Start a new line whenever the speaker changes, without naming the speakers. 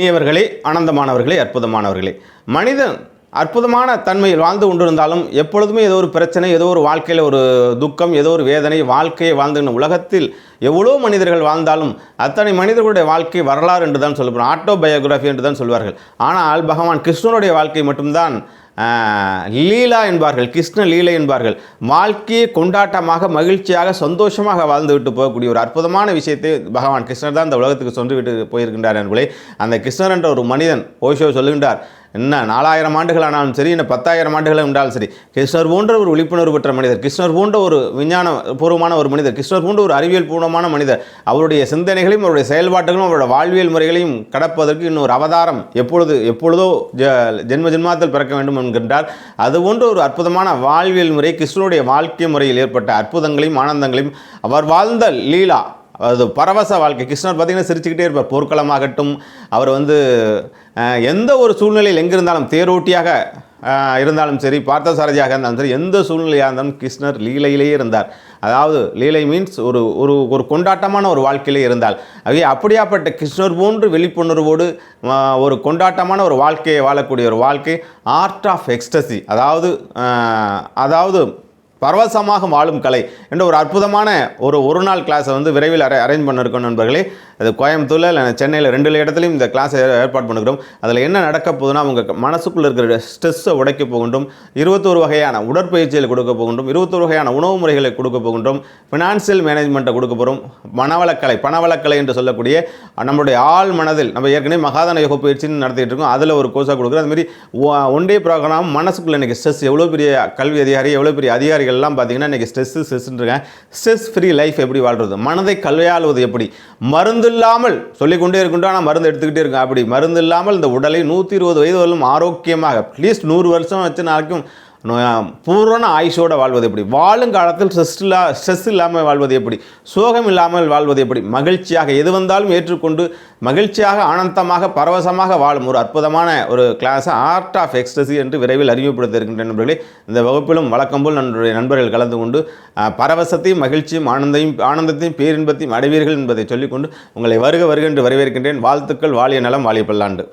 இனியவர்களே ஆனந்தமானவர்களே அற்புதமானவர்களே. மனிதன் அற்புதமான தன்மையில் வாழ்ந்து கொண்டிருந்தாலும் எப்பொழுதுமே ஏதோ ஒரு பிரச்சனை ஏதோ ஒரு வாழ்க்கையில் ஒரு துக்கம் ஏதோ ஒரு வேதனை வாழ்க்கையை வாழ்ந்துகின்ற உலகத்தில் எவ்வளோ மனிதர்கள் வாழ்ந்தாலும் அத்தனை மனிதர்களுடைய வாழ்க்கை வரலாறு என்று தான் சொல்லப்படும். ஆட்டோபயோகிராஃபி என்று தான் சொல்வார்கள். ஆனால் பகவான் கிருஷ்ணனுடைய வாழ்க்கை மட்டும்தான் லீலா என்பார்கள் கிருஷ்ண லீலை என்பார்கள். வாழ்க்கையை கொண்டாட்டமாக மகிழ்ச்சியாக சந்தோஷமாக வாழ்ந்துவிட்டு போகக்கூடிய ஒரு அற்புதமான விஷயத்தை பகவான் கிருஷ்ணர் தான் இந்த உலகத்துக்கு சொல்லிவிட்டு போயிருக்கின்றார் என்பதை அந்த கிருஷ்ணர் என்ற ஒரு மனிதன் ஓஷோ சொல்லுகின்றார். என்ன நாலாயிரம் ஆண்டுகள் ஆனாலும் சரி என்ன பத்தாயிரம் ஆண்டுகள் என்றாலும் சரி கிருஷ்ணர் போன்ற ஒரு விழிப்புணர்வு பெற்ற மனிதர் கிருஷ்ணர் போன்ற ஒரு விஞ்ஞான பூர்வமான ஒரு மனிதர் கிருஷ்ணர் போன்ற ஒரு அறிவியல் பூர்வமான மனிதர் அவருடைய சிந்தனைகளையும் அவருடைய செயல்பாடுகளும் அவருடைய வாழ்வியல் முறைகளையும் கடப்பதற்கு இன்னொரு அவதாரம் எப்பொழுது எப்பொழுதோ ஜ ஜென்ம ஜென்மாத்தில் பிறக்க வேண்டும் என்கின்றார் அது ஒன்று ஒரு அற்புதமான வாழ்வியல் முறை கிருஷ்ணனுடைய வாழ்க்கை முறையில் ஏற்பட்ட அற்புதங்களையும் ஆனந்தங்களையும் அவர் வாழ்ந்த லீலா அது பரவச வாழ்க்கை. கிருஷ்ணர் பார்த்திங்கன்னா சிரிச்சுக்கிட்டே இருப்பார். போர்க்களமாகட்டும் அவர் வந்து எந்த ஒரு சூழ்நிலையில் எங்கிருந்தாலும் தேரோட்டியாக இருந்தாலும் சரி பார்த்தசாரதியாக இருந்தாலும் சரி எந்த சூழ்நிலையாக இருந்தாலும் கிருஷ்ணர் லீலையிலேயே இருந்தார். அதாவது லீலை மீன்ஸ் ஒரு ஒரு ஒரு கொண்டாட்டமான ஒரு வாழ்க்கையிலே இருந்தால். ஆகவே அப்படியாப்பட்ட கிருஷ்ணர் போன்று வெளிப்புணர்வோடு ஒரு கொண்டாட்டமான ஒரு வாழ்க்கையை வாழக்கூடிய ஒரு வாழ்க்கை ஆர்ட் ஆஃப் எக்ஸ்டசி அதாவது அதாவது பரவசமாக வாழும் கலை என்ற ஒரு அற்புதமான ஒரு ஒரு நாள் கிளாஸை வந்து விரைவில் அரை அரேஞ்ச் பண்ணிருக்கோம் நண்பர்களே. அது கோயம்புத்தூரில் இல்லை சென்னையில் ரெண்டு இடத்துலையும் இந்த கிளாஸை ஏற்பாடு பண்ணுகிறோம் அதில் என்ன நடக்க போகுதுன்னா அவங்க மனசுக்குள்ளே இருக்கிற ஸ்ட்ரெஸ்ஸை உடைக்க போகின்றோம். இருபத்தோரு வகையான உடற்பயிற்சிகளை கொடுக்க போகின்றோம். இருபத்தோரு வகையான உணவு முறைகளை கொடுக்க போகின்றோம். ஃபினான்சியல் மேனேஜ்மெண்ட்டை கொடுக்க போகிறோம் மனவளக்கலை பணவளக்கலை என்று சொல்லக்கூடிய நம்மளுடைய ஆள் மனதில் நம்ம ஏற்கனவே மகாதான யோக பயிற்சின்னு நடத்திட்டு இருக்கோம். அதில் ஒரு கோர்ஸாக கொடுக்குறோம். அதுமாரி ஒன் டே ப்ரோக்ராம் மனசுக்குள்ள இன்றைக்கி ஸ்ட்ரெஸ் எவ்வளோ பெரிய கல்வி அதிகாரி எவ்வளோ பெரிய அதிகாரிகள் அதிகாரிகள்லாம் பார்த்தீங்கன்னா இன்றைக்கி ஸ்ட்ரெஸ்ஸு ஸ்ட்ரெஸ்ன்னு இருக்கேன் ஸ்ட்ரெஸ் ஃப்ரீ லைஃப் எப்படி வாழ்றது? மனதை கையாளுவது எப்படி? மருந்து இல்லாமல் சொல்லிக்கொண்டே இருக்கின்றோம் ஆனால் மருந்து எடுத்துக்கிட்டே இருக்கும். அப்படி மருந்து இல்லாமல் இந்த உடலை நூற்றி இருபது வயது வரலும் ஆரோக்கியமாக அட்லீஸ்ட் நூறு வருஷம் வச்சு நாளைக்கும் பூரண ஆயுஷோடு வாழ்வது எப்படி? வாழும் காலத்தில் ஸ்ட்ரெஸ் இல்லா ஸ்ட்ரெஸ் இல்லாமல் வாழ்வது எப்படி? சோகம் இல்லாமல் வாழ்வது எப்படி? மகிழ்ச்சியாக எது வந்தாலும் ஏற்றுக்கொண்டு மகிழ்ச்சியாக ஆனந்தமாக பரவசமாக வாழும் ஒரு அற்புதமான ஒரு கிளாஸ் ஆர்ட் ஆஃப் எக்ஸ்டசி என்று விரைவில் அறிமுகப்படுத்த இருக்கின்ற நண்பர்களே இந்த வகுப்பிலும் வழக்கம் போல் நம்முடைய நண்பர்கள் கலந்து கொண்டு பரவசத்தையும் மகிழ்ச்சியும் ஆனந்தையும் ஆனந்தத்தையும் பேரின்பத்தையும் அடைவீர்கள் என்பதை சொல்லிக்கொண்டு உங்களை வருக வருக என்று வரவேற்கின்றேன். வாழ்த்துக்கள். வாழிய நலம் வாழிய பல்லாண்டு.